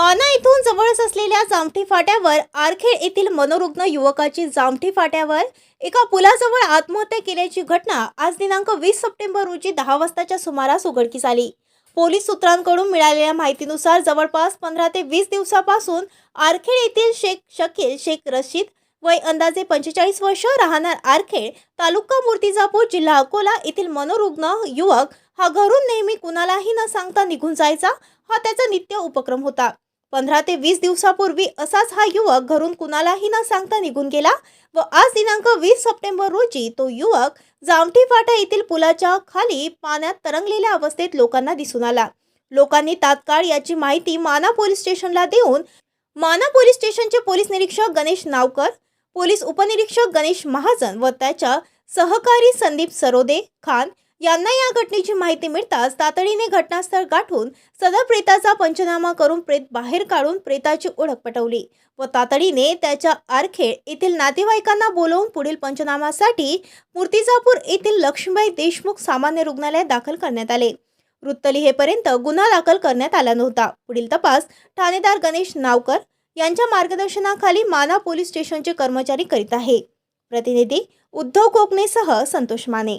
माना इथून जवळच असलेल्या जामठी फाट्यावर आरखेड येथील मनोरुग्ण युवकाची जामठी फाट्यावर एका पुलाजवळ आत्महत्या केल्याची घटना आज दिनांक वीस सप्टेंबर रोजी दहा वाजताच्या सुमारास उघडकीस आली. पोलीस सूत्रांकडून मिळालेल्या माहितीनुसार जवळपास पंधरा ते वीस दिवसापासून आरखेड येथील शेख शकील शेख रशीद वय अंदाजे पंचेचाळीस वर्ष राहणार आरखेड तालुका मूर्तिजापूर जिल्हा अकोला येथील मनोरुग्ण युवक हा घरून नेहमी कुणालाही न सांगता निघून जायचा हा त्याचा नित्य उपक्रम होता. पंधरा ते वीस दिवसापूर्वी असाच हा युवक घरून कुणालाही न सांगता निघून गेला व आज दिनांक वीस सप्टेंबर रोजी तो युवक जामठी फाटा येथील पुलाच्या खाली पाण्यात तरंगलेल्या अवस्थेत लोकांना दिसून आला. लोकांनी तात्काळ याची माहिती माना पोलीस स्टेशनला देऊन माना पोलीस स्टेशनचे पोलीस निरीक्षक गणेश नावकर पोलीस उपनिरीक्षक गणेश महाजन व त्याच्या सहकारी संदीप सरोदे खान यांना या घटनेची माहिती मिळताच तातडीने घटनास्थळ गाठून सदर प्रेताचा पंचनामा करून प्रेत बाहेर काढून प्रेताची ओळख पटवली व तातडीने त्याच्या आरखेड येथील नातेवाईकांना बोलवून पुढील पंचनामासाठी मूर्तिजापूर येथील लक्ष्मीबाई देशमुख सामान्य रुग्णालयात दाखल करण्यात आले. वृत्त लिहेपर्यंत गुन्हा दाखल करण्यात आला नव्हता. पुढील तपास ठाणेदार गणेश नावकर यांच्या मार्गदर्शनाखाली माना पोलीस स्टेशनचे कर्मचारी करीत आहे. प्रतिनिधी उद्धव कोकणेसह संतोष माने.